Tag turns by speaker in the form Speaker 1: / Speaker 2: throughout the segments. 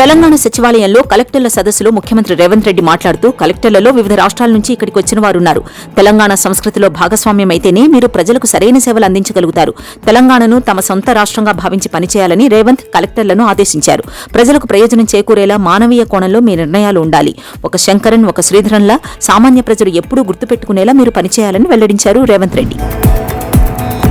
Speaker 1: తెలంగాణ సచివాలయంలో కలెక్టర్ల సదస్సులో ముఖ్యమంత్రి రేవంత్ రెడ్డి మాట్లాడుతూ కలెక్టర్లలో వివిధ రాష్ట్రాల నుంచి ఇక్కడికి వచ్చిన వారున్నారు. తెలంగాణ సంస్కృతిలో భాగస్వామ్యం అయితేనే మీరు ప్రజలకు సరైన సేవలు అందించగలుగుతారు. తెలంగాణను తమ సొంత రాష్ట్రంగా భావించి పనిచేయాలని రేవంత్ కలెక్టర్లను ఆదేశించారు. ప్రజలకు ప్రయోజనం చేకూరేలా మానవీయ కోణంలో మీ నిర్ణయాలు ఉండాలి. ఒక శంకరన్ ఒక శ్రీధరన్లా సామాన్య ప్రజలు ఎప్పుడూ గుర్తుపెట్టుకునేలా మీరు పనిచేయాలని వెల్లడించారు రేవంత్ రెడ్డి.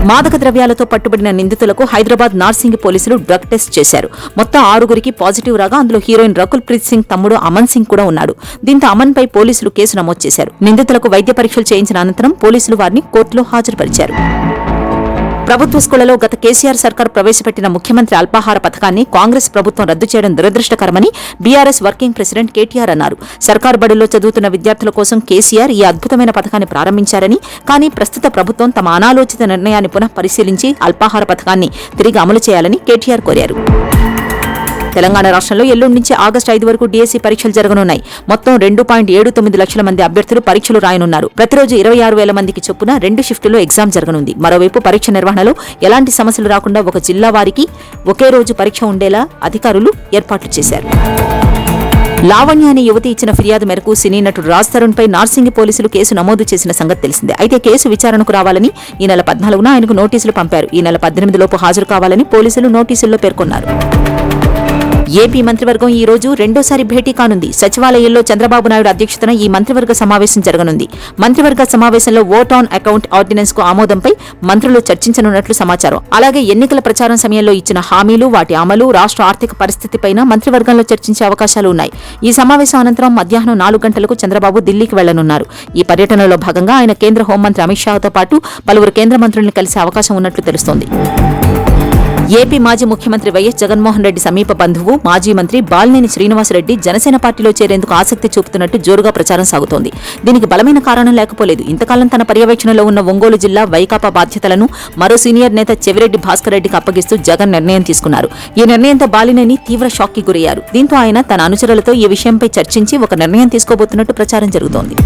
Speaker 1: మాదక ద్రవ్యాలతో పట్టుబడిన నిందితులకు హైదరాబాద్ నార్సింగ్ పోలీసులు డ్రగ్ టెస్ట్ చేశారు. మొత్తం ఆరుగురికి పాజిటివ్ రాగా అందులో హీరోయిన్ రకుల్ ప్రీత్ సింగ్ తమ్ముడు అమన్ సింగ్ కూడా ఉన్నాడు. దీంతో అమన్ పై పోలీసులు కేసు నమోదు చేశారు. నిందితులకు వైద్య పరీక్షలు చేయించిన అనంతరం పోలీసులు వారిని కోర్టులో హాజరుపరిచారు. ప్రభుత్వ స్కూళ్ళలో గత కేసీఆర్ సర్కార్ ప్రవేశపెట్టిన ముఖ్యమంత్రి అల్పాహార పథకాన్ని కాంగ్రెస్ ప్రభుత్వం రద్దు చేయడం దురదృష్టకరమని బీఆర్ఎస్ వర్కింగ్ ప్రెసిడెంట్ కేటీఆర్ అన్నారు. సర్కార్ బడుల్లో చదువుతున్న విద్యార్థుల కోసం కేసీఆర్ ఈ అద్భుతమైన పథకాన్ని ప్రారంభించారని కానీ ప్రస్తుత ప్రభుత్వం తమ అనాలోచిత నిర్ణయాన్ని పునః పరిశీలించి అల్పాహార పథకాన్ని తిరిగి అమలు చేయాలని కేటీఆర్ కోరారు. తెలంగాణ రాష్ట్రంలో ఎల్లుండి నుంచి ఆగస్టు ఐదు వరకు డీఎస్సీ పరీక్షలు జరగనున్నాయి. మొత్తం రెండు పాయింట్ ఏడు తొమ్మిది లక్షల మంది అభ్యర్థులు పరీక్షలు రాయనున్నారు. ప్రతిరోజు ఇరవై ఆరు వేల మందికి చొప్పున రెండు షిఫ్టులో ఎగ్జామ్ జరగనుంది. మరోవైపు పరీక్ష నిర్వహణలో ఎలాంటి సమస్యలు రాకుండా ఒక జిల్లా వారికి ఒకే రోజు పరీక్ష ఉండేలా అధికారులు ఏర్పాట్లు చేశారు. లావణ్య అనే యువతి ఇచ్చిన ఫిర్యాదు మేరకు సినీ నటుడు రాజ్ తరుణ్ పై నార్సింగి పోలీసులు కేసు నమోదు చేసిన సంగతి తెలిసిందే. అయితే కేసు విచారణకు రావాలని ఈ నెల పద్నాలుగున ఆయనకు నోటీసులు పంపారు. ఈ నెల పద్దెనిమిది లోపు హాజరు కావాలని పోలీసులు నోటీసుల్లో పేర్కొన్నారు. ఏపీ మంత్రివర్గం ఈ రోజు రెండోసారి భేటీ కానుంది. సచివాలయంలో చంద్రబాబు నాయుడు అధ్యక్షతన ఈ మంత్రివర్గ సమావేశం జరగనుంది. మంత్రివర్గ సమావేశంలో ఓట్ ఆన్ అకౌంట్ ఆర్డినెన్స్కు ఆమోదంపై మంత్రులు చర్చించనున్నట్లు సమాచారం. అలాగే ఎన్నికల ప్రచారం సమయంలో ఇచ్చిన హామీలు వాటి అమలు రాష్ట్ర ఆర్థిక పరిస్థితిపైన మంత్రివర్గంలో చర్చించే అవకాశాలు ఉన్నాయి. ఈ సమావేశం అనంతరం మధ్యాహ్నం నాలుగు గంటలకు చంద్రబాబు ఢిల్లీకి వెళ్ళనున్నారు. ఈ పర్యటనలో భాగంగా ఆయన కేంద్ర హోంమంత్రి అమిత్ షాతో పాటు పలువురు కేంద్ర మంత్రులను కలిసే అవకాశం ఉన్నట్లు తెలుస్తోంది. ఏపీ మాజీ ముఖ్యమంత్రి వైఎస్ జగన్మోహన్ రెడ్డి సమీప బంధువు మాజీ మంత్రి బాలినేని శ్రీనివాసరెడ్డి జనసేన పార్టీలో చేరేందుకు ఆసక్తి చూపుతున్నట్టు జోరుగా ప్రచారం సాగుతోంది. దీనికి బలమైన కారణం లేకపోలేదు. ఇంతకాలం తన పర్యవేక్షణలో ఉన్న ఒంగోలు జిల్లా వైకాపా బాధ్యతలను మరో సీనియర్ నేత చెవిరెడ్డి భాస్కర్ రెడ్డికి అప్పగిస్తూ జగన్ నిర్ణయం తీసుకున్నారు. ఈ నిర్ణయంతో బాలినేని తీవ్ర షాక్కి గురయ్యారు. దీంతో ఆయన తన అనుచరులతో ఈ విషయంపై చర్చించి ఒక నిర్ణయం తీసుకోబోతున్నట్టు ప్రచారం జరుగుతోంది.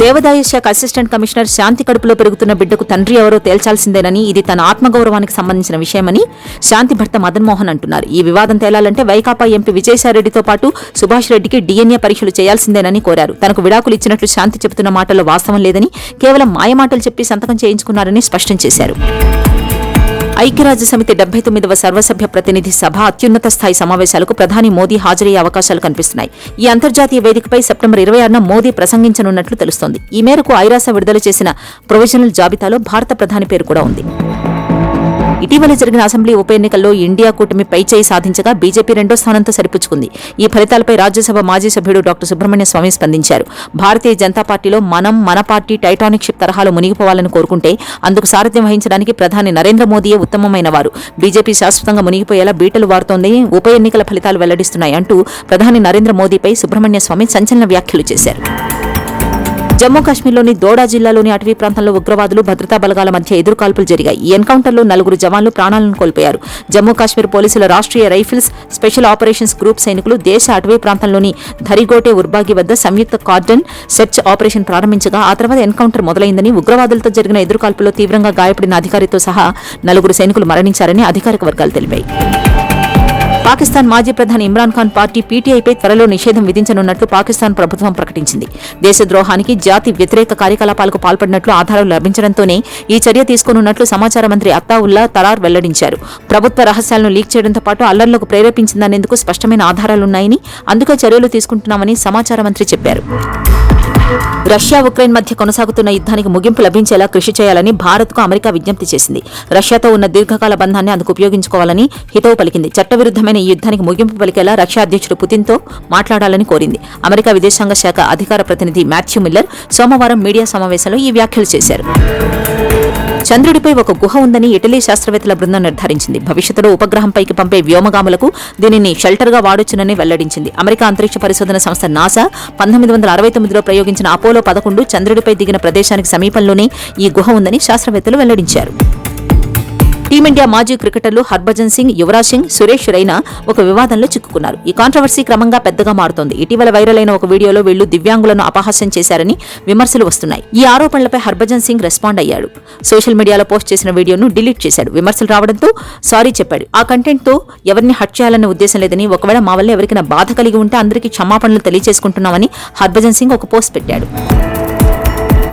Speaker 1: దేవాదాయ శాఖ అసిస్టెంట్ కమిషనర్ శాంతి కడుపులో పెరుగుతున్న బిడ్డకు తండ్రి ఎవరో తేల్చాల్సిందేనని ఇది తన ఆత్మగౌరవానికి సంబంధించిన విషయమని శాంతి భర్త మదన్ మోహన్ అంటున్నారు. ఈ వివాదం తేలాలంటే వైకాపా ఎంపీ విజయసాయిరెడ్డితో పాటు సుభాష్ రెడ్డికి డీఎన్ఏ పరీక్షలు చేయాల్సిందేనని కోరారు. తనకు విడాకులు ఇచ్చినట్లు శాంతి చెబుతున్న మాటల్లో వాస్తవం లేదని కేవలం మాయమాటలు చెప్పి సంతకం చేయించుకున్నారని స్పష్టం చేశారు. ఐక్యరాజ్య సమితి డెబ్బై తొమ్మిదవ సర్వసభ్య ప్రతినిధి సభ అత్యున్నత స్థాయి సమావేశాలకు ప్రధాని మోదీ హాజరయ్యే అవకాశాలు కనిపిస్తున్నాయి. ఈ అంతర్జాతీయ వేదికపై సెప్టెంబర్ ఇరవై ఆరున మోదీ ప్రసంగించనున్నట్లు తెలుస్తోంది. ఈ మేరకు ఐరాస విడుదల చేసిన ప్రొవిజనల్ జాబితాలో భారత ప్రధాని పేరు కూడా ఉంది. ఇటీవల జరిగిన అసెంబ్లీ ఉప ఎన్నికల్లో ఇండియా కూటమి పైచేయి సాధించగా బీజేపీ రెండో స్థానంతో సరిపుచ్చుకుంది. ఈ ఫలితాలపై రాజ్యసభ మాజీ సభ్యుడు డాక్టర్ సుబ్రహ్మణ్య స్వామి స్పందించారు. భారతీయ జనతా పార్టీలో మనం మన పార్టీ టైటానిక్ షిప్ తరహాలో మునిగిపోవాలని కోరుకుంటే అందుకు సారథ్యం వహించడానికి ప్రధాని నరేంద్ర మోదీయే ఉత్తమమైన వారు. బీజేపీ శాశ్వతంగా మునిగిపోయేలా బీటలు వారుతోందని ఉప ఎన్నికల ఫలితాలు వెల్లడిస్తున్నాయి అంటూ ప్రధాని నరేంద్ర మోదీపై సుబ్రహ్మణ్య స్వామి సంచలన వ్యాఖ్యలు చేశారు. జమ్మూ కాశ్మీర్లోని దోడా జిల్లాలోని అటవీ ప్రాంతంలో ఉగ్రవాదులు భద్రతా బలగాల మధ్య ఎదురుకాల్పులు జరిగాయి. ఈ ఎన్కౌంటర్లో నలుగురు జవాన్లు ప్రాణాలను కోల్పోయారు. జమ్మూ కాశ్మీర్ పోలీసుల Rashtriya Rifles Special Operations Group సైనికులు దేశ అటవీ ప్రాంతంలోని ధరిగోటే ఉర్బాగి వద్ద సంయుక్త కార్డన్ సెర్చ్ ఆపరేషన్ ప్రారంభించగా ఆ తర్వాత ఎన్కౌంటర్ మొదలైందని ఉగ్రవాదులతో జరిగిన ఎదురుకాల్పులో తీవ్రంగా గాయపడిన అధికారితో సహా నలుగురు సైనికులు మరణించారని అధికారిక వర్గాలు తెలిపాయి. పాకిస్తాన్ మాజీ ప్రధాని ఇమ్రాన్ ఖాన్ పార్టీ పీటీఐపై త్వరలో నిషేధం విధించనున్నట్లు పాకిస్తాన్ ప్రభుత్వం ప్రకటించింది. దేశద్రోహానికి జాతి వ్యతిరేక కార్యకలాపాలకు పాల్పడినట్లు ఆధారాలు లభించడంతోనే ఈ చర్య తీసుకోనున్నట్లు సమాచార మంత్రి అత్తావుల్లా తరార్ వెల్లడించారు. ప్రభుత్వ రహస్యాలను లీక్ చేయడంతో పాటు అల్లర్లకు ప్రేరేపించిందనేందుకు స్పష్టమైన ఆధారాలున్నాయని అందుకే చర్యలు తీసుకుంటున్నామని సమాచార మంత్రి చెప్పారు. రష్యా ఉక్రెయిన్ మధ్య కొనసాగుతున్న యుద్ధానికి ముగింపు లభించేలా కృషి చేయాలని భారత్కు అమెరికా విజ్ఞప్తి చేసింది. రష్యాతో ఉన్న దీర్ఘకాల బంధాన్ని అందుకు ఉపయోగించుకోవాలని హితవు పలికింది. చట్టవిరుద్ధమైన ఈ యుద్ధానికి ముగింపు పలికేలా రష్యా అధ్యక్షుడు పుతిన్తో మాట్లాడాలని కోరింది. అమెరికా విదేశాంగ శాఖ అధికార ప్రతినిధి మాథ్యూ మిల్లర్ సోమవారం మీడియా సమావేశంలో ఈ వ్యాఖ్యలు చేశారు. చంద్రుడిపై ఒక గుహ ఉందని ఇటలీ శాస్త్రవేత్తల బృందం నిర్ధారించింది. భవిష్యత్తులో ఉపగ్రహంపైకి పంపే వ్యోమగాములకు దీనిని షెల్టర్గా వాడొచ్చునని వెల్లడించింది. అమెరికా అంతరిక్ష పరిశోధన సంస్థ నాసా పంతొమ్మిది వందల అరవై తొమ్మిదిలో ప్రయోగించిన అపోలో పదకొండు చంద్రుడిపై దిగిన ప్రదేశానికి సమీపంలోనే ఈ గుహ ఉందని శాస్త్రవేత్తలు వెల్లడించారు. టీమిండియా మాజీ క్రికెటర్లు హర్భజన్ సింగ్ యువరాజ్ సింగ్ సురేష్ రైనా ఒక వివాదంలో చిక్కుకున్నారు. ఈ కాంట్రవర్సీ క్రమంగా పెద్దగా మారుతోంది. ఇటీవల వైరల్ అయిన ఒక వీడియోలో వీళ్ళు దివ్యాంగులను అపహాస్యం చేశారని విమర్శలు వస్తున్నాయి. ఈ ఆరోపణలపై హర్భజన్ సింగ్ రెస్పాండ్ అయ్యాడు. సోషల్ మీడియాలో పోస్ట్ చేసిన వీడియోను డిలీట్ చేశాడు. విమర్శలు రావడంతో సారీ చెప్పాడు. ఆ కంటెంట్తో ఎవరిని హట్ చేయాలనే ఉద్దేశం లేదని ఒకవేళ మా వల్ల ఎవరికైనా బాధ కలిగి ఉంటే అందరికీ క్షమాపణలు తెలియజేసుకుంటున్నామని హర్భజన్ సింగ్ ఒక పోస్ట్ పెట్టాడు.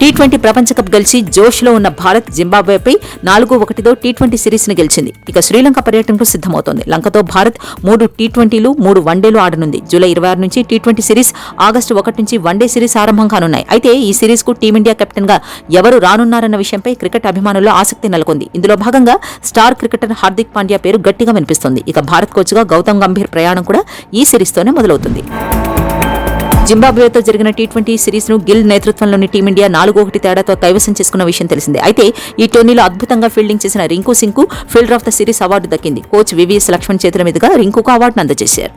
Speaker 1: టీ ట్వంటీ ప్రపంచ కప్ గెలిచి జోష్లో ఉన్న భారత్ జింబాబ్వేపై నాలుగు ఒకటితో టీ ట్వంటీ సిరీస్ని గెలిచింది. ఇక శ్రీలంక పర్యటనకు సిద్దమవుతోంది లంకతో భారత్ మూడు టీ ట్వంటీలు మూడు వన్డేలు ఆడనుంది. జూలై ఇరవై ఆరు నుంచి టీ ట్వంటీ సిరీస్ ఆగస్టు ఒకటి నుంచి వన్డే సిరీస్ ఆరంభం కానున్నాయి. అయితే ఈ సిరీస్కు టీమిండియా కెప్టెన్గా ఎవరు రానున్నారన్న విషయంపై క్రికెట్ అభిమానుల్లో ఆసక్తి నెలకొంది. ఇందులో భాగంగా స్టార్ క్రికెటర్ హార్దిక్ పాండ్యా పేరు గట్టిగా వినిపిస్తోంది. ఇక భారత్ కోచ్గా గౌతమ్ గంభీర్ ప్రయాణం కూడా ఈ సిరీస్తోనే మొదలవుతుంది. జింబాబ్వేతో జరిగిన టీ ట్వంటీ సిరీస్ను గిల్ నేతృత్వంలోని టీమిండియా నాలుగు ఒకటి తేడాతో కైవసం చేసుకున్న విషయం తెలిసిందే. అయితే ఈ టోర్నీలో అద్భుతంగా ఫీల్డింగ్ చేసిన Rinku సింగ్కు fielder of the series award దక్కింది. కోచ్ వివిఎస్ లక్ష్మణ్ చేతుల మీదుగా రింకుకు అవార్డును అందజేశారు.